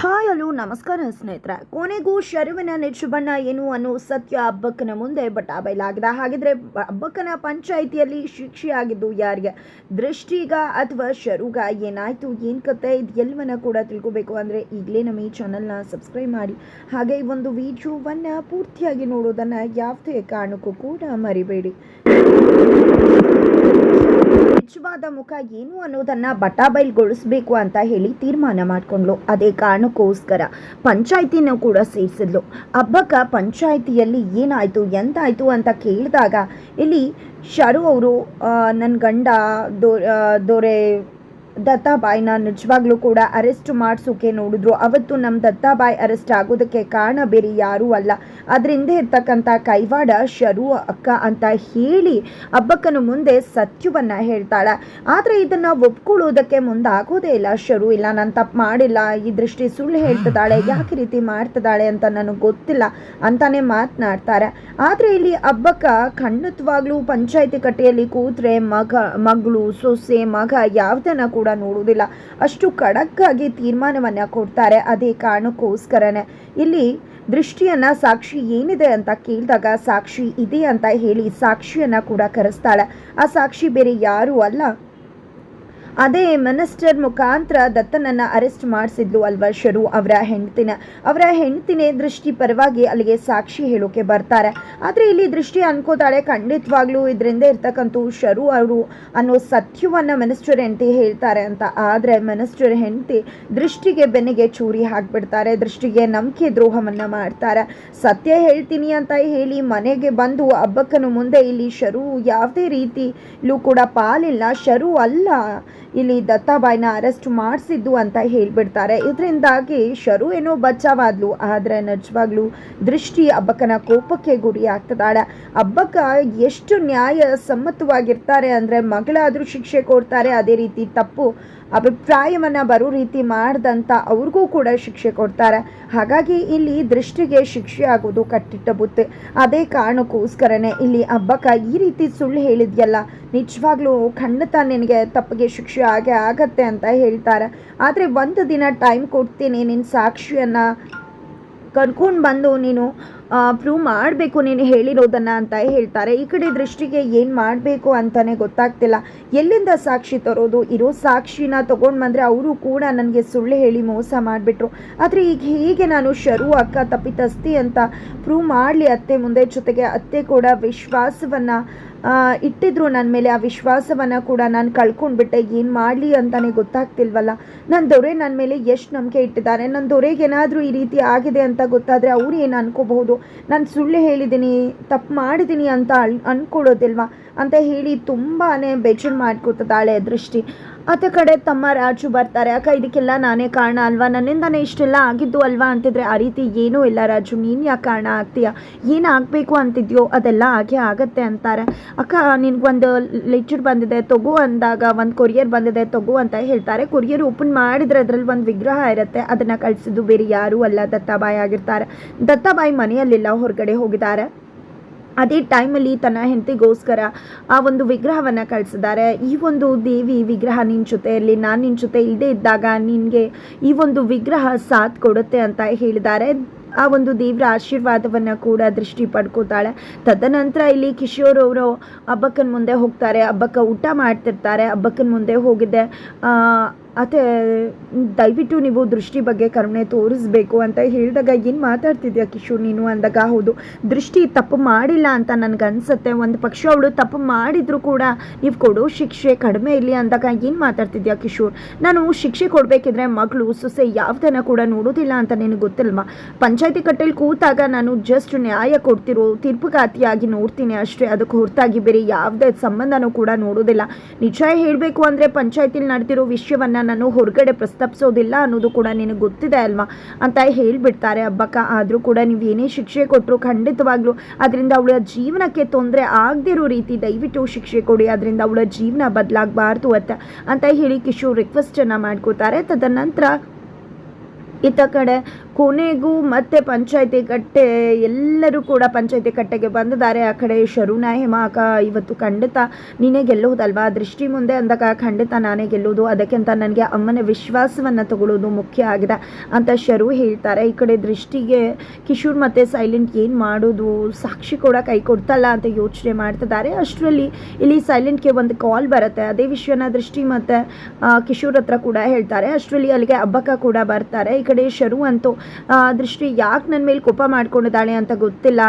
Hi hello ನಮಸ್ಕಾರ ಸ್ನೇಹಿತರೆ. ಕೊನೆಗೂ ಶರುವಿನ ನೆಚ್ಚು ಬಣ್ಣ ಏನು ಅನ್ನೋ ಸತ್ಯ ಹಬ್ಬಕ್ಕನ ಮುಂದೆ ಬಟ್ ಆ ಬಯಲಾಗಿದೆ. ಹಾಗಿದ್ರೆ ಹಬ್ಬಕ್ಕನ ಪಂಚಾಯಿತಿಯಲ್ಲಿ ಶಿಕ್ಷೆಯಾಗಿದ್ದು ಯಾರಿಗೆ? ದೃಷ್ಟಿಗ ಅಥವಾ ಶರುಗ ಏನಾಯಿತು? ಏನು ಕತೆ? ಇದು ಎಲ್ಲವನ್ನ ಕೂಡ ತಿಳ್ಕೊಬೇಕು ಅಂದರೆ ಈಗಲೇ ನಮ್ಮ ಈ ಚಾನಲ್ನ ಸಬ್ಸ್ಕ್ರೈಬ್ ಮಾಡಿ. ಹಾಗೆ ಈ ಒಂದು ವಿಡಿಯೋವನ್ನು ಪೂರ್ತಿಯಾಗಿ ನೋಡೋದನ್ನು ಯಾವುದೇ ಕಾರಣಕ್ಕೂ ಕೂಡ ಮರಿಬೇಡಿ. ನಿಜವಾದ ಮುಖ ಏನು ಅನ್ನೋದನ್ನು ಬಟಾಬೈಲ್ಗೊಳಿಸ್ಬೇಕು ಅಂತ ಹೇಳಿ ತೀರ್ಮಾನ ಮಾಡಿಕೊಂಡ್ಲು. ಅದೇ ಕಾರಣಕ್ಕೋಸ್ಕರ ಪಂಚಾಯಿತಿನ ಕೂಡ ಸೇರಿಸಿದ್ಲು. ಹಬ್ಬಕ್ಕ ಪಂಚಾಯತಿಯಲ್ಲಿ ಏನಾಯಿತು ಎಂತಾಯಿತು ಅಂತ ಕೇಳಿದಾಗ ಇಲ್ಲಿ ಶರು ಅವರು ನನ್ನ ಗಂಡ ದೊರೆ ದತ್ತಾಬಾಯ್ನ ನಿಜವಾಗ್ಲೂ ಕೂಡ ಅರೆಸ್ಟ್ ಮಾಡಿಸೋಕೆ ನೋಡಿದ್ರು. ಅವತ್ತು ನಮ್ಮ ದತ್ತಾಬಾಯ್ ಅರೆಸ್ಟ್ ಆಗೋದಕ್ಕೆ ಕಾರಣ ಬೇರೆ ಯಾರೂ ಅಲ್ಲ. ಅದರಿಂದ ಇರ್ತಕ್ಕಂಥ ಕೈವಾಡ ಶರು ಅಕ್ಕ ಅಂತ ಹೇಳಿ ಹಬ್ಬಕ್ಕನ ಮುಂದೆ ಸತ್ಯವನ್ನು ಹೇಳ್ತಾಳೆ. ಆದರೆ ಇದನ್ನು ಒಪ್ಕೊಳ್ಳೋದಕ್ಕೆ ಮುಂದಾಗೋದೇ ಇಲ್ಲ ಶರು. ಇಲ್ಲ, ನಾನು ತಪ್ಪು ಮಾಡಿಲ್ಲ. ಈ ದೃಷ್ಟಿ ಸುಳ್ಳು ಹೇಳ್ತಿದ್ದಾಳೆ. ಯಾಕೆ ರೀತಿ ಮಾಡ್ತಿದ್ದಾಳೆ ಅಂತ ನನಗೆ ಗೊತ್ತಿಲ್ಲ ಅಂತಾನೆ ಮಾತನಾಡ್ತಾರೆ. ಆದರೆ ಇಲ್ಲಿ ಹಬ್ಬಕ್ಕ ಖಂಡಿತವಾಗ್ಲೂ ಪಂಚಾಯತಿ ಕಟ್ಟೆಯಲ್ಲಿ ಕೂತ್ರೆ ಮಗ, ಮಗಳು, ಸೊಸೆ, ಮಗ ಯಾವುದನ್ನ ಕೂಡ ನೋಡುವುದಿಲ್ಲ. ಅಷ್ಟು ಖಡಕ್ಕಾಗಿ ತೀರ್ಮಾನವನ್ನ ಕೊಡ್ತಾರೆ. ಅದೇ ಕಾರಣಕ್ಕೋಸ್ಕರನೇ. ಇಲ್ಲಿ ದೃಷ್ಟಿಯನ್ನ ಸಾಕ್ಷಿ ಏನಿದೆ ಅಂತ ಕೇಳಿದಾಗ ಸಾಕ್ಷಿ ಇದೆ ಅಂತ ಹೇಳಿ ಸಾಕ್ಷಿಯನ್ನ ಕೂಡ ಕರೆಸ್ತಾಳೆ. ಆ ಸಾಕ್ಷಿ ಬೇರೆ ಯಾರು ಅಲ್ಲ. ಅದೇ ಮಿನಿಸ್ಟರ್ ಮುಖಾಂತರ ದತ್ತನನ್ನ ಅರೆಸ್ಟ್ ಮಾಡಿಸಿದ್ಲು ಅಲ್ವಾ ಶರು ಅವರ ಹೆಂಡತಿನ. ಅವರ ಹೆಂಡತಿನೇ ದೃಷ್ಟಿ ಪರವಾಗಿ ಅಲ್ಲಿಗೆ ಸಾಕ್ಷಿ ಹೇಳೋಕೆ ಬರ್ತಾರೆ. ಆದರೆ ಇಲ್ಲಿ ದೃಷ್ಟಿ ಅನ್ಕೋತಾಳೆ. ಖಂಡಿತವಾಗ್ಲೂ ಇದರಿಂದ ಇರ್ತಕ್ಕಂಥ ಶರು ಅವರು ಅನ್ನೋ ಸತ್ಯವನ್ನ ಮಿನಿಸ್ಟರ್ ಹೆಂಡತಿ ಹೇಳ್ತಾರೆ ಅಂತ. ಆದರೆ ಮಿನಿಸ್ಟರ್ ಹೆಂಡತಿ ದೃಷ್ಟಿಗೆ ಬೆನ್ನಿಗೆ ಚೂರಿ ಹಾಕ್ಬಿಡ್ತಾರೆ. ದೃಷ್ಟಿಗೆ ನಂಬಿಕೆ ದ್ರೋಹವನ್ನ ಮಾಡ್ತಾರೆ. ಸತ್ಯ ಹೇಳ್ತೀನಿ ಅಂತ ಹೇಳಿ ಮನೆಗೆ ಬಂದು ಹಬ್ಬಕ್ಕನು ಮುಂದೆ ಇಲ್ಲಿ ಶರು ಯಾವುದೇ ರೀತಿಲೂ ಕೂಡ ಪಾಲಿಲ್ಲ. ಶರು ಅಲ್ಲ. ಇಲ್ಲಿ ದತ್ತಾಬಾಯ್ನ ಅರೆಸ್ಟ್ ಮಾಡಿಸಿದ್ದು ಅಂತ ಹೇಳ್ಬಿಡ್ತಾರೆ. ಇದರಿಂದಾಗಿ ಶರು ಏನೋ ಬಚಾವಾದ್ಲು ಆದರೆ ನಿಜವಾಗ್ಲೂ ದೃಷ್ಟಿ ಹಬ್ಬಕ್ಕನ ಕೋಪಕ್ಕೆ ಗುರಿ ಆಗ್ತದಾಳೆ. ಹಬ್ಬಕ್ಕ ಎಷ್ಟು ನ್ಯಾಯ ಸಮ್ಮತವಾಗಿರ್ತಾರೆ ಅಂದರೆ ಮಗಳಾದರೂ ಶಿಕ್ಷೆ ಕೊಡ್ತಾರೆ, ಅದೇ ರೀತಿ ತಪ್ಪು ಅಭಿಪ್ರಾಯವನ್ನ ಬರೋ ರೀತಿ ಮಾಡ್ದಂಥ ಅವ್ರಿಗೂ ಕೂಡ ಶಿಕ್ಷೆ ಕೊಡ್ತಾರೆ. ಹಾಗಾಗಿ ಇಲ್ಲಿ ದೃಷ್ಟಿಗೆ ಶಿಕ್ಷೆ ಆಗೋದು ಕಟ್ಟಿಟ್ಟ ಬುತ್ತೆ. ಅದೇ ಕಾರಣಕ್ಕೋಸ್ಕರನೇ ಇಲ್ಲಿ ಹಬ್ಬಕ್ಕ ಈ ರೀತಿ ಸುಳ್ಳು ಹೇಳಿದ್ಯಲ್ಲ, ನಿಜವಾಗ್ಲೂ ಖಂಡಿತ ನಿನಗೆ ತಪ್ಪಿಗೆ ಶಿಕ್ಷೆ ಆಗೇ ಆಗತ್ತೆ ಅಂತ ಹೇಳ್ತಾರೆ. ಆದರೆ ಒಂದು ದಿನ ಟೈಮ್ ಕೊಡ್ತೀನಿ ನಿನ್ನ ಸಾಕ್ಷಿಯನ್ನು ಕರ್ಕೊಂಡು ಬಂದು ನೀನು ಪ್ರೂವ್ ಮಾಡಬೇಕು, ನೀನು ಹೇಳಿರೋದನ್ನು ಅಂತ ಹೇಳ್ತಾರೆ. ಈ ಕಡೆ ದೃಷ್ಟಿಗೆ ಏನು ಮಾಡಬೇಕು ಅಂತಲೇ ಗೊತ್ತಾಗ್ತಿಲ್ಲ. ಎಲ್ಲಿಂದ ಸಾಕ್ಷಿ ತರೋದು? ಇರೋ ಸಾಕ್ಷಿನ ತೊಗೊಂಡು ಬಂದರೆ ಅವರು ಕೂಡ ನನಗೆ ಸುಳ್ಳು ಹೇಳಿ ಮೋಸ ಮಾಡಿಬಿಟ್ರು. ಆದರೆ ಈಗ ಹೀಗೆ ನಾನು ಶರು, ಅಕ್ಕ ತಪ್ಪಿತಸ್ತಿ ಅಂತ ಪ್ರೂವ್ ಮಾಡಲಿ ಅತ್ತೆ ಮುಂದೆ ಜೊತೆಗೆ ಅತ್ತೆ ಕೂಡ ವಿಶ್ವಾಸವನ್ನು ಇಟ್ಟಿದ್ರು ನನ್ನ ಮೇಲೆ ಆ ವಿಶ್ವಾಸವನ್ನು ಕೂಡ ನಾನು ಕಳ್ಕೊಂಡ್ಬಿಟ್ಟೆ. ಏನು ಮಾಡಲಿ ಅಂತಲೇ ಗೊತ್ತಾಗ್ತಿಲ್ವಲ್ಲ? ನನ್ನ ದೊರೆ ನನ್ನ ಮೇಲೆ ಎಷ್ಟು ನಂಬಿಕೆ ಇಟ್ಟಿದ್ದಾರೆ? ನನ್ನ ದೊರೆಗೆ ಏನಾದರೂ ಈ ರೀತಿ ಆಗಿದೆ ಅಂತ ಗೊತ್ತಾದರೆ ಅವ್ರು ಏನು ಅನ್ಕೋಬಹುದು? ನಾನು ಸುಳ್ಳು ಹೇಳಿದ್ದೀನಿ ತಪ್ಪು ಮಾಡಿದ್ದೀನಿ ಅಂತ ಅನ್ಕೊಳ್ಳೋದಿಲ್ವಾ? ಅಂತ ಹೇಳಿ ತುಂಬಾ ಬೇಜಾರು ಮಾಡ್ಕೊತಿದ್ದಾಳೆ ದೃಷ್ಟಿ ಆತ ಕಡೆ ತಮ್ಮ ರಾಜು ಬರ್ತಾರೆ. ಅಕ್ಕ, ಇದಕ್ಕೆಲ್ಲ ನಾನೇ ಕಾರಣ ಅಲ್ವಾ? ನನ್ನಿಂದಾನೇ ಇಷ್ಟೆಲ್ಲ, ಆಗಿದ್ದು ಅಲ್ವಾ ಅಂತಿದ್ರೆ ಆ ರೀತಿ ಏನೂ ಇಲ್ಲ ರಾಜು. ನೀನು ಯಾಕೆ ಕಾರಣ ಆಗ್ತೀಯ? ಏನು ಆಗಬೇಕು ಅಂತಿದ್ಯೋ ಅದೆಲ್ಲ ಹಾಗೆ ಆಗತ್ತೆ ಅಂತಾರೆ. ಅಕ್ಕ, ನಿನಗೊಂದು ಲೆಚರ್ ಬಂದಿದೆ, ತಗೋ ಅಂದಾಗ, ಒಂದು ಕೊರಿಯರ್ ಬಂದಿದೆ, ತಗೋ ಅಂತ ಹೇಳ್ತಾರೆ. ಕೊರಿಯರ್ ಓಪನ್ ಮಾಡಿದ್ರೆ ಅದರಲ್ಲಿ ಒಂದು ವಿಗ್ರಹ ಇರುತ್ತೆ. ಅದನ್ನು ಕಳಿಸಿದ್ದು ಬೇರೆ ಯಾರೂ ಅಲ್ಲ ದತ್ತಾಬಾಯಿ ಆಗಿರ್ತಾರೆ. ದತ್ತಾಬಾಯಿ ಮನೆಯಲ್ಲಿಲ್ಲ, ಹೊರಗಡೆ ಹೋಗಿದ್ದಾರೆ. ಅದೇ ಟೈಮಲ್ಲಿ ತನ್ನ ಹೆಂಡತಿಗೋಸ್ಕರ ಆ ಒಂದು ವಿಗ್ರಹವನ್ನು ಕಳಿಸಿದ್ದಾರೆ. ಈ ಒಂದು ದೇವಿ ವಿಗ್ರಹ ನಿನ್ನ ಜೊತೆಯಲ್ಲಿ, ನಾನು ನಿನ್ನ ಜೊತೆ ಇಲ್ಲದೆ ಇದ್ದಾಗ ನಿನಗೆ ಈ ಒಂದು ವಿಗ್ರಹ ಸಾಥ್ ಕೊಡುತ್ತೆ ಅಂತ ಹೇಳಿದ್ದಾರೆ. ಆ ಒಂದು ದೇವರ ಆಶೀರ್ವಾದವನ್ನು ಕೂಡ ದೃಷ್ಟಿ ಪಡ್ಕೋತಾಳೆ. ತದನಂತರ ಇಲ್ಲಿ ಕಿಶೋರ್ ಅವರು ಹಬ್ಬಕ್ಕನ ಮುಂದೆ ಹೋಗ್ತಾರೆ. ಹಬ್ಬಕ್ಕ ಊಟ ಮಾಡ್ತಿರ್ತಾರೆ. ಹಬ್ಬಕ್ಕನ ಮುಂದೆ ಹೋಗಿದ್ದೆ. ಅತ್ತೆ, ದಯವಿಟ್ಟು ನೀವು ದೃಷ್ಟಿ ಬಗ್ಗೆ ಕರುಣೆ ತೋರಿಸ್ಬೇಕು ಅಂತ ಹೇಳಿದಾಗ ಏನು ಮಾತಾಡ್ತಿದ್ಯಾ ಕಿಶೋರ್ ನೀನು ಅಂದಾಗ ಹೌದು. ದೃಷ್ಟಿ ತಪ್ಪು ಮಾಡಿಲ್ಲ ಅಂತ ನನಗನ್ಸುತ್ತೆ ಒಂದು ಪಕ್ಷ ಅವಳು ತಪ್ಪು ಮಾಡಿದರೂ ಕೂಡ ನೀವು ಕೊಡೋ ಶಿಕ್ಷೆ ಕಡಿಮೆ ಇರಲಿ ಅಂದಾಗ ಏನು ಮಾತಾಡ್ತಿದ್ಯಾ ಕಿಶೋರ್ ನಾನು ಶಿಕ್ಷೆ ಕೊಡಬೇಕಿದ್ರೆ ಮಗಳು, ಸೊಸೆ ಯಾವ್ದನ್ನು ಕೂಡ ನೋಡೋದಿಲ್ಲ ಅಂತ ನಿನಗೆ ಗೊತ್ತಿಲ್ವ? ಪಂಚಾಯತಿ ಕಟ್ಟೆಲಿ ಕೂತಾಗ ನಾನು ಜಸ್ಟ್ ನ್ಯಾಯ ಕೊಡ್ತಿರೋ ತೀರ್ಪುಗಾತಿಯಾಗಿ ನೋಡ್ತೀನಿ ಅಷ್ಟೇ. ಅದಕ್ಕೆ ಹೊರತಾಗಿ ಬೇರೆ ಯಾವುದೇ ಸಂಬಂಧನೂ ಕೂಡ ನೋಡೋದಿಲ್ಲ. ನಿಜ ಹೇಳಬೇಕು ಅಂದರೆ ಪಂಚಾಯತಿಲಿ ನಡೆದಿರೋ ವಿಷಯವನ್ನು ನಾನು ಹೊರಗಡೆ ಪ್ರಸ್ತಾಪಿಸೋದಿಲ್ಲ ಅನ್ನೋದು ಕೂಡ ನಿನಗೆ ಗೊತ್ತಿದೆ ಅಲ್ವಾ? ಅಂತ ಹೇಳಿಬಿಡ್ತಾರೆ ಹಬ್ಬಕ್ಕ ಆದರೂ ಕೂಡ ನೀವು ಏನೇ ಶಿಕ್ಷೆ ಕೊಟ್ಟರು ಖಂಡಿತವಾಗ್ಲೂ ಅದರಿಂದ ಅವಳ ಜೀವನಕ್ಕೆ ತೊಂದರೆ ಆಗದಿರೋ ರೀತಿ ದಯವಿಟ್ಟು ಶಿಕ್ಷೆ ಕೊಡಿ, ಅದರಿಂದ ಅವಳ ಜೀವನ ಬದಲಾಗಬಾರ್ದು ಅಂತ ಅಂತ ಹೇಳಿ ಕಿಶೋರ್ ರಿಕ್ವೆಸ್ಟನ್ನು ಮಾಡ್ಕೋತಾರೆ. ತದನಂತರ ಇತ್ತ ಕಡೆ ಕೊನೆಗೂ ಮತ್ತೆ ಪಂಚಾಯತಿ ಕಟ್ಟೆ, ಎಲ್ಲರೂ ಕೂಡ ಪಂಚಾಯತಿ ಕಟ್ಟೆಗೆ ಬಂದಿದ್ದಾರೆ. ಆ ಕಡೆ ಶರುಣ ಹೇಮಾಕ ಇವತ್ತು ಖಂಡಿತ ನೀನೇ ಗೆಲ್ಲೋದಲ್ವಾ ದೃಷ್ಟಿ ಮುಂದೆ ಅಂದಾಗ ಖಂಡಿತ ನಾನೇ ಗೆಲ್ಲೋದು ಅದಕ್ಕಿಂತ ನನಗೆ ಅಮ್ಮನ ವಿಶ್ವಾಸವನ್ನು ತಗೊಳ್ಳೋದು ಮುಖ್ಯ ಆಗಿದೆ ಅಂತ ಶರು ಹೇಳ್ತಾರೆ. ಈ ಕಡೆ ದೃಷ್ಟಿಗೆ ಕಿಶೋರ್ ಮತ್ತು ಸೈಲೆಂಟ್ ಏನು ಮಾಡೋದು? ಸಾಕ್ಷಿ ಕೂಡ ಕೈ ಕೊಡ್ತಲ್ಲ ಅಂತ ಯೋಚನೆ ಮಾಡ್ತಿದ್ದಾರೆ. ಅಷ್ಟರಲ್ಲಿ ಇಲ್ಲಿ ಸೈಲೆಂಟ್ಗೆ ಒಂದು ಕಾಲ್ ಬರುತ್ತೆ. ಅದೇ ವಿಷಯನ ದೃಷ್ಟಿ ಮತ್ತು ಕಿಶೋರ್ ಹತ್ರ ಕೂಡ ಹೇಳ್ತಾರೆ. ಅಷ್ಟರಲ್ಲಿ ಅಲ್ಲಿಗೆ ಹಬ್ಬಕ್ಕ ಕೂಡ ಬರ್ತಾರೆ. ಈ ಶರು ಅಂತೂ ದೃಷ್ಟಿ ಯಾಕೆ ನನ್ನ ಮೇಲೆ ಕೋಪ ಮಾಡ್ಕೊಂಡಿದ್ದಾಳೆ ಅಂತ ಗೊತ್ತಿಲ್ಲ.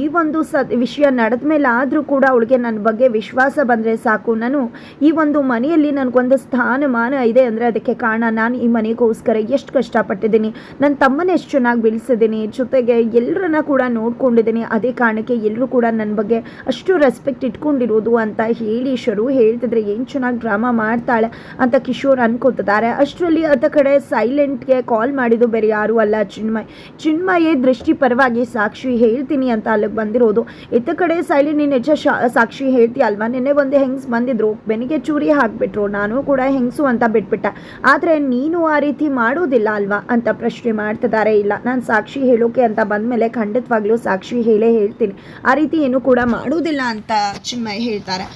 ಈ ಒಂದು ಸ, ವಿಷಯ ನಡೆದ ಮೇಲೆ ಆದರೂ ಕೂಡ ಅವಳಿಗೆ ನನ್ನ ಬಗ್ಗೆ ವಿಶ್ವಾಸ ಬಂದರೆ ಸಾಕು. ನಾನು ಈ ಒಂದು ಮನೆಯಲ್ಲಿ ನನಗೊಂದು ಸ್ಥಾನಮಾನ ಇದೆ ಅಂದರೆ ಅದಕ್ಕೆ ಕಾರಣ ನಾನು ಈ ಮನೆಗೋಸ್ಕರ ಎಷ್ಟು ಕಷ್ಟಪಟ್ಟಿದ್ದೀನಿ. ನನ್ನ ತಮ್ಮನ ಎಷ್ಟು ಚೆನ್ನಾಗಿ ಬೆಳೆಸಿದ್ದೀನಿ. ಜೊತೆಗೆ ಎಲ್ಲರನ್ನ ಕೂಡ ನೋಡ್ಕೊಂಡಿದ್ದೀನಿ. ಅದೇ ಕಾರಣಕ್ಕೆ ಎಲ್ಲರೂ ಕೂಡ ನನ್ನ ಬಗ್ಗೆ ಅಷ್ಟು ರೆಸ್ಪೆಕ್ಟ್ ಇಟ್ಕೊಂಡಿರೋದು ಅಂತ ಹೇಳಿ ಶರು ಹೇಳ್ತಿದ್ರೆ ಏನು ಚೆನ್ನಾಗಿ ಡ್ರಾಮಾ ಮಾಡ್ತಾಳೆ ಅಂತ ಕಿಶೋರ್ ಅನ್ಕೋತಿದ್ದಾರೆ. ಅಷ್ಟರಲ್ಲಿ ಅದ ಕಡೆ ಸೈಲೆಂಟ್ಗೆ ಕಾಲ್ ಮಾಡಿದ್ದು ಬೇರೆ ಯಾರೂ ಅಲ್ಲ. ಚಿನ್ಮಯ್, ಚಿನ್ಮಯೇ ದೃಷ್ಟಿ ಪರವಾಗಿ ಸಾಕ್ಷಿ ಹೇಳ್ತೀನಿ ಅಂತ ಅಲ್ಲಿಗೆ ಬಂದಿರೋದು. ಇತ್ತ ಕಡೆ ಸೈಲಿ ನೀನು ನಿಜ ಸಾಕ್ಷಿ ಹೇಳ್ತೀಯ ಅಲ್ವಾ? ನಿನ್ನೆ ಒಂದು ಹೆಂಗ್ಸ್ ಬಂದಿದ್ರು. ಬೆನಿಗೆ ಚೂರಿ ಹಾಕ್ಬಿಟ್ರು. ನಾನು ಕೂಡ ಹೆಂಗಸು ಅಂತ ಬಿಟ್ಬಿಟ್ಟೆ. ಆದರೆ ನೀನು ಆ ರೀತಿ ಮಾಡೋದಿಲ್ಲ ಅಲ್ವಾ? ಅಂತ ಪ್ರಶ್ನೆ ಮಾಡ್ತಿದ್ದಾರೆ ಇಲ್ಲ. ನಾನು ಸಾಕ್ಷಿ ಹೇಳೋಕೆ ಅಂತ ಬಂದಮೇಲೆ ಖಂಡಿತವಾಗ್ಲೂ ಸಾಕ್ಷಿ ಹೇಳೇ ಹೇಳ್ತೀನಿ. ಆ ರೀತಿ ಏನು ಕೂಡ ಮಾಡೋದಿಲ್ಲ ಅಂತ ಚಿನ್ಮಯ್ ಹೇಳ್ತಾರೆ.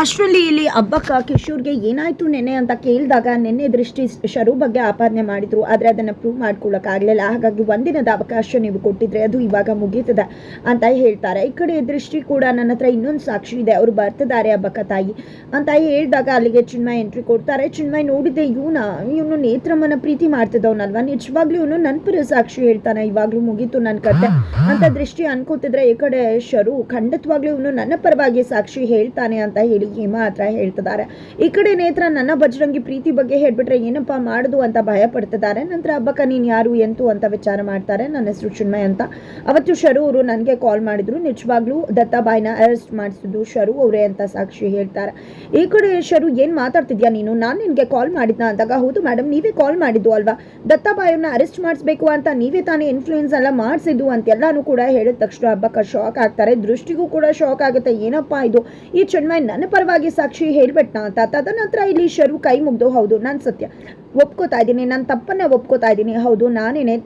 ಅಷ್ಟರಲ್ಲಿ ಇಲ್ಲಿ ಹಬ್ಬಕ್ಕ ಕಿಶೋರ್ಗೆ ಏನಾಯ್ತು ನೆನೆ ಅಂತ ಕೇಳಿದಾಗ ನೆನ್ನೆ ದೃಷ್ಟಿ ಶರು ಬಗ್ಗೆ ಆಪಾದನೆ ಮಾಡಿದ್ರು, ಆದರೆ ಅದನ್ನು ಪ್ರೂವ್ ಮಾಡ್ಕೊಳ್ಳೋಕ್ಕಾಗಲಿಲ್ಲ ಹಾಗಾಗಿ ಒಂದಿನದ ಅವಕಾಶ ನೀವು ಕೊಟ್ಟಿದ್ರೆ ಅದು ಇವಾಗ ಮುಗೀತದೆ ಅಂತ ಹೇಳ್ತಾರೆ. ಈ ಕಡೆ ದೃಷ್ಟಿ ಕೂಡ ನನ್ನ ಹತ್ರ ಇನ್ನೊಂದು ಸಾಕ್ಷಿ ಇದೆ. ಅವರು ಬರ್ತಿದ್ದಾರೆ ಹಬ್ಬಕ್ಕ ತಾಯಿ ಅಂತ ಹೇಳಿದಾಗ ಅಲ್ಲಿಗೆ ಚಿನ್ಮಯ್ ಎಂಟ್ರಿ ಕೊಡ್ತಾರೆ. ಚಿನ್ಮಯ್ ನೋಡಿದೆ ಇವನ, ಇವನು ನೇತ್ರಮ್ಮನ ಪ್ರೀತಿ ಮಾಡ್ತಿದ್ದವನಲ್ವಾ? ನಿಜವಾಗ್ಲೂ ಇವನು ನನ್ನ ಪರ ಸಾಕ್ಷಿ ಹೇಳ್ತಾನೆ, ಇವಾಗ್ಲೂ ಮುಗೀತು ನನ್ನ ಕತೆ ಅಂತ ದೃಷ್ಟಿ ಅನ್ಕೋತಿದ್ರೆ ಈ ಕಡೆ ಶರು ಖಂಡಿತವಾಗ್ಲೂ ಇವನು ನನ್ನ ಪರವಾಗಿ ಸಾಕ್ಷಿ ಹೇಳ್ತಾನೆ ಅಂತ ಹೇಳಿ ಹೇಮಾ ಹತ್ರ ಹೇಳ್ತಿದ್ದಾರೆ. ಈ ಕಡೆ ನೇತ್ರ ನನ್ನ ಬಜರಂಗಿ ಪ್ರೀತಿ ಬಗ್ಗೆ ಹೇಳ್ಬಿಟ್ರೆ ಏನಪ್ಪ ಮಾಡುದು ಅಂತ ಭಯ ಪಡ್ತಿದ್ದಾರೆ ನಂತರ, ಹಬ್ಬಕ್ಕ ನೀನು ಯಾರು, ಎಂತು ಅಂತ ವಿಚಾರ ಮಾಡ್ತಾರೆ ನನ್ನ ಹೆಸರು ಚಿನ್ಮಯ್ ಅಂತ. ಅವತ್ತು ಶರು ಅವರು ನನಗೆ ಕಾಲ್ ಮಾಡಿದ್ರು. ನಿಜವಾಗ್ಲೂ ದತ್ತಾಬಾಯಿನ ಅರೆಸ್ಟ್ ಮಾಡಿಸಿದ್ದು ಶರು ಅವರೇ ಅಂತ ಸಾಕ್ಷಿ ಹೇಳ್ತಾರೆ. ಈ ಕಡೆ ಶರು ಏನು ಮಾತಾಡ್ತಿದ್ಯಾ ನೀನು? ನಾನು ನಿನಗೆ ಕಾಲ್ ಮಾಡಿದ್ನ ಅಂದಾಗ, ಹೌದು ಮೇಡಮ್ ನೀವೇ ಕಾಲ್ ಮಾಡಿದ್ದು ಅಲ್ವಾ? ದತ್ತಾಬಾಯನ್ನ ಅರೆಸ್ಟ್ ಮಾಡಿಸ್ಬೇಕು ಅಂತ ನೀವೇ ತಾನೇ ಇನ್ಫ್ಲೂಯೆನ್ಸ್ ಎಲ್ಲ ಮಾಡಿಸಿದ್ದು ಅಂತೆಲ್ಲಾನು ಕೂಡ ಹೇಳಿದ ತಕ್ಷಣ ಹಬ್ಬಕ್ಕ ಶಾಕ್ ಆಗ್ತಾರೆ. ದೃಷ್ಟಿಗೂ ಕೂಡ ಶಾಕ್ ಆಗುತ್ತೆ. ಏನಪ್ಪ ಇದು? ಈ ಚಿನ್ಮಯ್ ನನ್ನ ಪರವಾಗಿ ಸಾಕ್ಷಿ ಹೇಳ್ಬಿಟ್ನಾ? ಅಂತ ತದನಂತರ ಇಲ್ಲಿ ಶರು ಕೈ ಮುಗ್ದು, ಹೌದು, ನಾನು ಸತ್ಯ. ಒಪ್ಕೋತಾ ಇದ್ದೀನಿ, ನಾನು ತಪ್ಪನ್ನ ಒಪ್ಕೋತಾ ಇದ್ದೀನಿ. ಹೌದು, ನಾನೇನೆ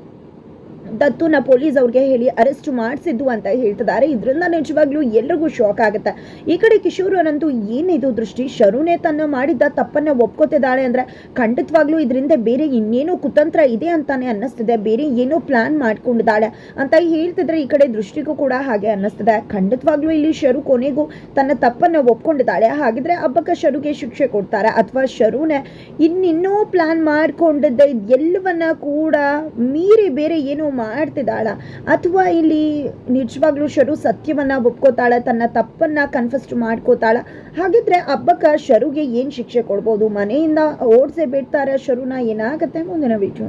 ದತ್ತುನ ಪೊಲೀಸ್ ಅವ್ರಿಗೆ ಹೇಳಿ ಅರೆಸ್ಟ್ ಮಾಡಿಸಿದ್ದು ಅಂತ ಹೇಳ್ತಿದ್ದಾರೆ. ಇದರಿಂದ ನಿಜವಾಗ್ಲೂ ಎಲ್ರಿಗೂ ಶಾಕ್ ಆಗುತ್ತೆ. ಈ ಕಡೆ ಕಿಶೋರನಂತೂ ಏನಿದು ದೃಷ್ಟಿ? ಶರುನೇ ತನ್ನ ಮಾಡಿದ್ದ ತಪ್ಪನ್ನ ಒಪ್ಕೋತಿದ್ದಾಳೆ ಅಂದ್ರೆ ಖಂಡಿತವಾಗ್ಲೂ ಇದರಿಂದ ಬೇರೆ ಇನ್ನೇನೋ ಕುತಂತ್ರ ಇದೆ ಅಂತಾನೆ ಅನ್ನಿಸ್ತಿದೆ. ಬೇರೆ ಏನೋ ಪ್ಲಾನ್ ಮಾಡ್ಕೊಂಡಿದ್ದಾಳೆ ಅಂತ ಹೇಳ್ತಿದ್ರೆ ಈ ಕಡೆ ದೃಷ್ಟಿಗೂ ಕೂಡ ಹಾಗೆ ಅನ್ನಿಸ್ತಿದೆ. ಖಂಡಿತವಾಗ್ಲೂ ಇಲ್ಲಿ ಶರು ಕೊನೆಗೂ ತನ್ನ ತಪ್ಪನ್ನ ಒಪ್ಕೊಂಡಿದ್ದಾಳೆ. ಹಾಗಿದ್ರೆ ಹಬ್ಬಕ್ಕ ಶರುಗೆ ಶಿಕ್ಷೆ ಕೊಡ್ತಾರೆ. ಅಥವಾ ಶರುನೇ ಇನ್ನಿನ್ನೂ ಪ್ಲಾನ್ ಮಾಡ್ಕೊಂಡಿದ್ದ ಎಲ್ಲವನ್ನ ಕೂಡ ಮೀರಿ ಬೇರೆ ಏನೋ ಮಾಡ್ತಿದ್ದಾಳ. ಅಥವಾ ಇಲ್ಲಿ ನಿಜವಾಗ್ಲೂ ಶರು ಸತ್ಯವನ್ನ ಒಪ್ಕೋತಾಳ, ತನ್ನ ತಪ್ಪನ್ನ ಕನ್ಫಸ್ಟ್ ಮಾಡ್ಕೋತಾಳ. ಹಾಗಿದ್ರೆ ಹಬ್ಬಕ್ಕ ಶರುಗೆ ಏನ್ ಶಿಕ್ಷೆ ಕೊಡ್ಬೋದು? ಮನೆಯಿಂದ ಓಡಿಸೇ ಬಿಡ್ತಾರ ಶರುನ, ಏನಾಗತ್ತೆ ಮುಂದಿನ ವಿಡಿಯೋ